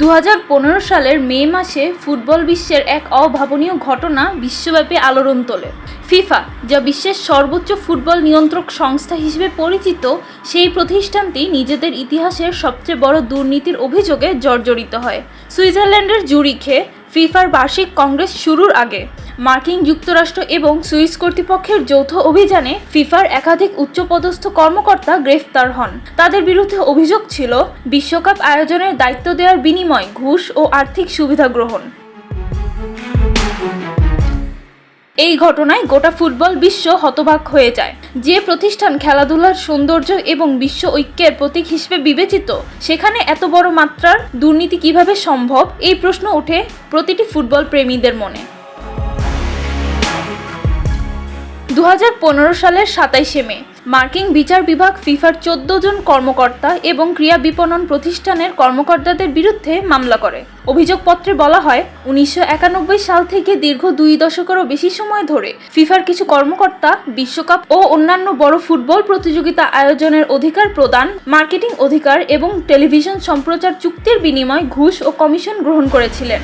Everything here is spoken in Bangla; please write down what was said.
দু হাজার পনেরো সালের মে মাসে ফুটবল বিশ্বের এক অভাবনীয় ঘটনা বিশ্বব্যাপী আলোড়ন তোলে। ফিফা, যা বিশ্বের সর্বোচ্চ ফুটবল নিয়ন্ত্রক সংস্থা হিসেবে পরিচিত, সেই প্রতিষ্ঠানটি নিজেদের ইতিহাসের সবচেয়ে বড় দুর্নীতির অভিযোগে জর্জরিত হয়। সুইজারল্যান্ডের জুরিখে ফিফার বার্ষিক কংগ্রেস শুরুর আগে। মার্কিন যুক্তরাষ্ট্র এবং সুইস কর্তৃপক্ষের যৌথ অভিযানে ফিফার একাধিক উচ্চপদস্থ কর্মকর্তা গ্রেফতার হন। তাদের বিরুদ্ধে অভিযোগ ছিল, বিশ্বকাপ আয়োজনের দায়িত্ব দেওয়ার বিনিময় ঘুষ ও আর্থিক সুবিধা গ্রহণ। এই ঘটনায় গোটা ফুটবল বিশ্ব হতবাক হয়ে যায়। যে প্রতিষ্ঠান খেলাধুলার সৌন্দর্য এবং বিশ্ব ঐক্যের প্রতীক হিসেবে বিবেচিত, সেখানে এত বড় মাত্রার দুর্নীতি কীভাবে সম্ভব? এই প্রশ্ন ওঠে প্রতিটি ফুটবল প্রেমীদের মনে। দু হাজার পনেরো সালের সাতাইশে মে, মার্কিন বিচার বিভাগ ফিফার চোদ্দ জন কর্মকর্তা এবং ক্রিয়া বিপণন প্রতিষ্ঠানের কর্মকর্তাদের বিরুদ্ধে মামলা করে। অভিযোগপত্রে বলা হয়, উনিশশো একানব্বই সাল থেকে দীর্ঘ দুই দশকেরও বেশি সময় ধরে ফিফার কিছু কর্মকর্তা, বিশ্বকাপ ও অন্যান্য বড় ফুটবল প্রতিযোগিতা আয়োজনের অধিকার প্রদান, মার্কেটিং অধিকার এবং টেলিভিশন সম্প্রচার চুক্তির বিনিময়ে ঘুষ ও কমিশন গ্রহণ করেছিলেন।